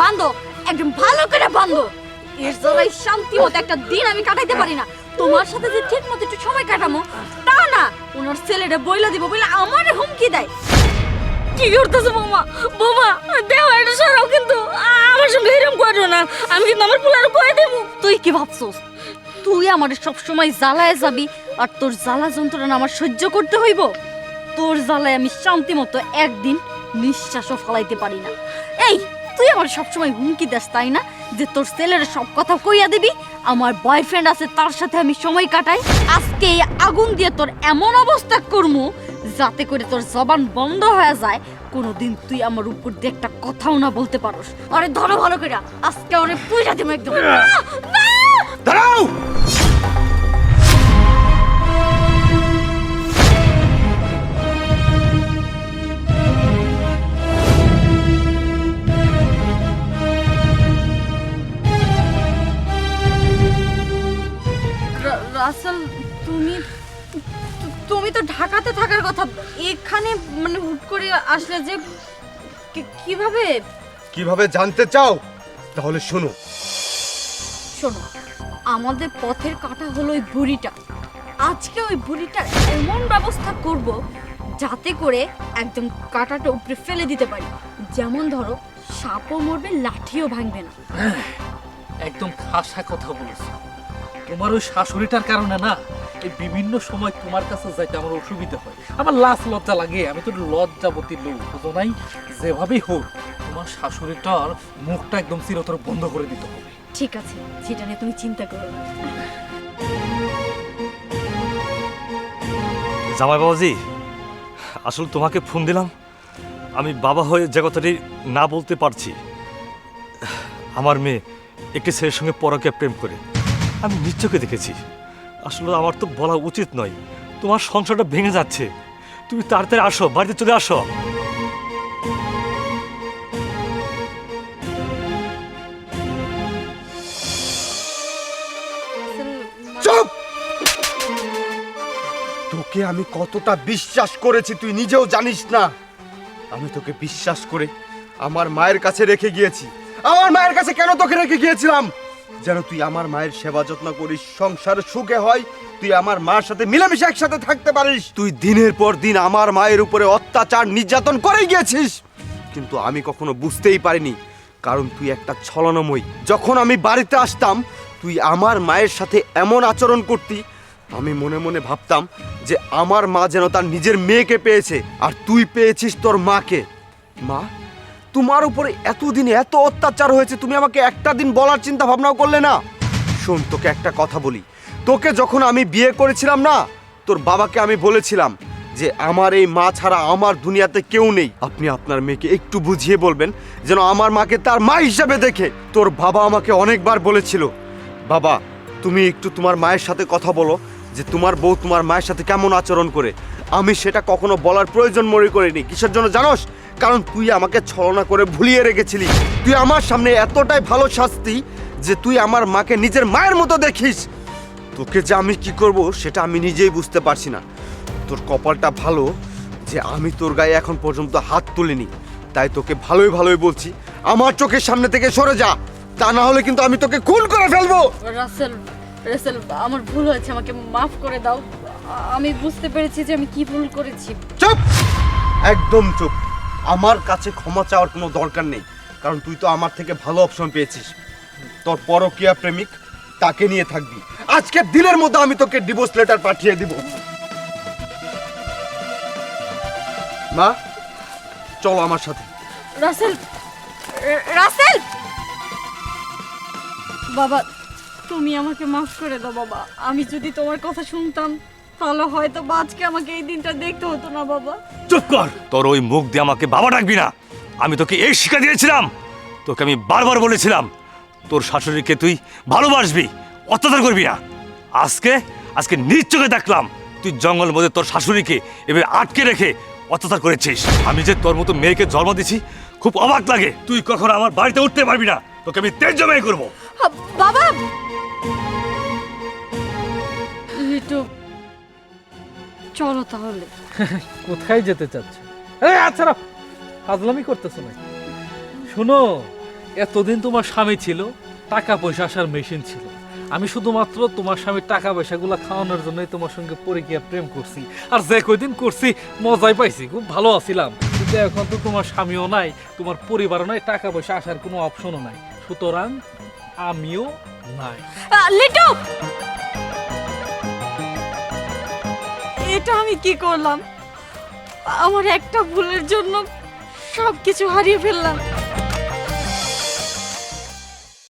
বান্ধো একদম ভালো করে বান্ধো এর জ্বালায় শান্তি মতো একটা দিন আমি কাটাইতে পারি না। তোমার সাথে যে ঠিক মতো একটু সময় কাটামো, তা না, ওনার ছেলেটা বইলা দিব বলে আমারে হুমকি দেয়। কি করতেছো বৌমা? বৌমা, দেও, এটা সরাও কিন্তু। আমার সঙ্গে এরকম করো না। আমি কিন্তু আমার পোলার কয়ে দেবো। তুই কি ভাবছস? তুই আমার সব সময় জ্বালায় যাবি, আর তোর জ্বালা যন্ত্রণা আমার সহ্য করতে হইব। তোর জ্বালায় আমি শান্তি মতো একদিন নিঃশ্বাসও ফলাইতে পারি না। এই তুই আমার সবসময় হুমকি দেস, তাই না? যে তোর ছেলের সব কথা কইয়া দিবি, আমার বয়ফ্রেন্ড আছে, তার সাথে আমি সময় কাটাই। আজকে এই আগুন দিয়ে তোর এমন অবস্থা করমু, যাতে করে তোর জবান বন্ধ হয়ে যায়। কোনোদিন তুই আমার উপর দিয়ে একটা কথাও না বলতে পারোস। আরে ধরো ভালো করে আজকে অনেক পুজা দেবো একদম! দাঁড়াও! রাসেল তুমি তুমি তো ঢাকাতে থাকার কথা। এখানে মানে হুট করে আসলে যে কি- কীভাবে? কীভাবে জানতে চাও তাহলে শোনো। শোনো আমাদের পথের কাটা হলো ওই বুড়িটা। আজকে ওই বুড়িটার এমন ব্যবস্থা করব যাতে করে একদম কাটাটা উপরে ফেলে দিতে পারি। যেমন ধরো সাপও মরবে লাঠিও ভাঙবে না। একদম খাসা কথা বলেছ। তোমার ওই শাশুড়িটার কারণে না এই বিভিন্ন সময় তোমার কাছে যাইতে আমার অসুবিধা হয়। আমার লাজ লজ্জা লাগে আমি তো লজ্জাবতী লোক বুঝো নাই? যেভাবেই হোক তোমার শাশুড়িটার মুখটা একদম চিরতর বন্ধ করে দিতে হবে। ঠিক আছে সেটা নিয়ে তুমি চিন্তা করো না। জামাই বাবাজি আসলে তোমাকে ফোন দিলাম। আমি বাবা হয়ে যে কথাটি না বলতে পারছি। আমার মেয়ে একটি ছেলের সঙ্গে পরকে প্রেম করে। আমি নিশ্চয়কে দেখেছি। আসলে আমার তো বলা উচিত নয়। তোমার সংসারটা ভেঙে যাচ্ছে। তুমি তাড়াতাড়ি আসো, বাড়িতে চলে আসো। তোকে আমি কতটা বিশ্বাস করেছি তুই নিজেও জানিস না। আমি তোকে বিশ্বাস করে আমার মায়ের কাছে রেখে গিয়েছি। আমার মায়ের কাছে কেন তোকে রেখে গিয়েছিলাম? যেন তুই আমার মায়ের সেবা যত্ন করিস, সংসার সুখে হয়, তুই আমার মার সাথে মিলেমিশে একসাথে থাকতে পারিস। তুই দিনের পর দিন আমার মায়ের উপরে অত্যাচার নির্যাতন করে গিয়েছিস। কিন্তু আমি কখনো বুঝতেই পারিনি, কারণ তুই একটা ছলনাময়ী। যখন আমি বাড়িতে আসতাম, তুই আমার মায়ের সাথে এমন আচরণ করতি, আমি মনে মনে ভাবতাম যে আমার মা যেন তার নিজের মেয়েকে পেয়েছে, আর তুই পেয়েছিস তোর মাকে। মা তোমার উপরে এতদিন এত অত্যাচার হয়েছে, তুমি আমাকে একটা দিন বলার চিন্তা ভাবনাও করলে না? শোন, তোকে একটা কথা বলি। তোকে যখন আমি বিয়ে করেছিলাম না, তোর বাবাকে আমি বলেছিলাম যে, আমার এই মা ছাড়া আমার দুনিয়াতে কেউ নেই। আপনি আপনার মেয়েকে একটু বুঝিয়ে বলবেন, যেন আমার মাকে তার মা হিসাবে দেখে। তোর বাবা আমাকে অনেকবার বলেছিল, বাবা, তুমি একটু তোমার মায়ের সাথে কথা বলো যে তোমার বউ তোমার মায়ের সাথে কেমন আচরণ করে? আমি সেটা কখনো বলার প্রয়োজন মনে করিনি। কিসের জন্য জানোস? কারণ তুই আমাকে ছলনা করে ভুলিয়ে রেখেছিলি। তুই আমার সামনে এতটাই ভালো শাস্তি যে তুই আমার মাকে নিজের মায়ের মতো দেখিস। তোকে যে আমি কি করব সেটা আমি নিজেই বুঝতে পারছি না। তোর কপালটা ভালো যে আমি তোর গায়ে এখন পর্যন্ত হাত তুলিনি। তাই তোকে ভালোই ভালোই বলছি। আমার চোখের সামনে থেকে সরে যা। তা না হলে কিন্তু আমি তোকে খুন করে ফেলব। রাসেল রাসেল আমার ভুল হয়েছে আমাকে মাফ করে দাও। আমি বুঝতে পেরেছি যে আমি কি ভুল করেছি। চুপ! একদম চুপ। আমার কাছে ক্ষমা চাওয়ার কোনো দরকার নেই কারণ তুই তো আমার থেকে ভালো অপশন পেয়েছিস। তোর পরকীয়া প্রেমিক তাকে নিয়ে থাকবি। আজকের দিনের মধ্যে আমি তোকে ডিভোর্স লেটার পাঠিয়ে দিব। মা চলো আমার সাথে। রাসেল রাসেল বাবা তুমি আমাকে মাফ করে দাও বাবা। আমি যদি তোমার কথা শুনতাম তাহলে হয়তো বা আজকে আমাকে এই দিনটা দেখতে হতো না বাবা। চুপ কর! তোর ওই মুখ দিয়ে আমাকে বাবা ডাকবি না। আমি তোকে এই শিক্ষা দিয়েছিলাম। তোকে আমি বারবার বলেছিলাম তোর শাশুড়িকে তুই ভালোবাসবি অত্যাচার করবি না। আজকে আজকে নিজ চোখে দেখলাম তুই জঙ্গল মধ্যে তোর শাশুড়িকে এভাবে আটকে রেখে অত্যাচার করেছিস। আমি যে তোর মতো মেয়েকে জন্ম দিছি খুব অবাক লাগে। তুই কখনো আমার বাড়িতে উঠতে পারবি না। তোকে আমি তেজ জমাই করব। বাবা! লিটু চলো তাহলে। কোথায় যেতে চাচ্ছ? এই আচ্ছা ফাজলামি করতেছো না শোনো এতদিন তোমার স্বামী ছিল টাকা পয়সা আসার মেশিন ছিল। আমি শুধুমাত্র তোমার স্বামীর টাকা পয়সাগুলো খাওয়ানোর জন্যই তোমার সঙ্গে পরে গিয়ে প্রেম করছি। আর যে কয়দিন করছি মজাই পাইছি। খুব ভালো আছিলাম। কিন্তু এখন তো তোমার স্বামীও নাই তোমার পরিবারও নাই টাকা পয়সা আসার কোনো অপশনও নাই। সুতরাং আমিও নাই। লিটু! এটা আমি কি করলাম? আমার একটা ভুলের জন্য সব কিছু হারিয়ে ফেললাম।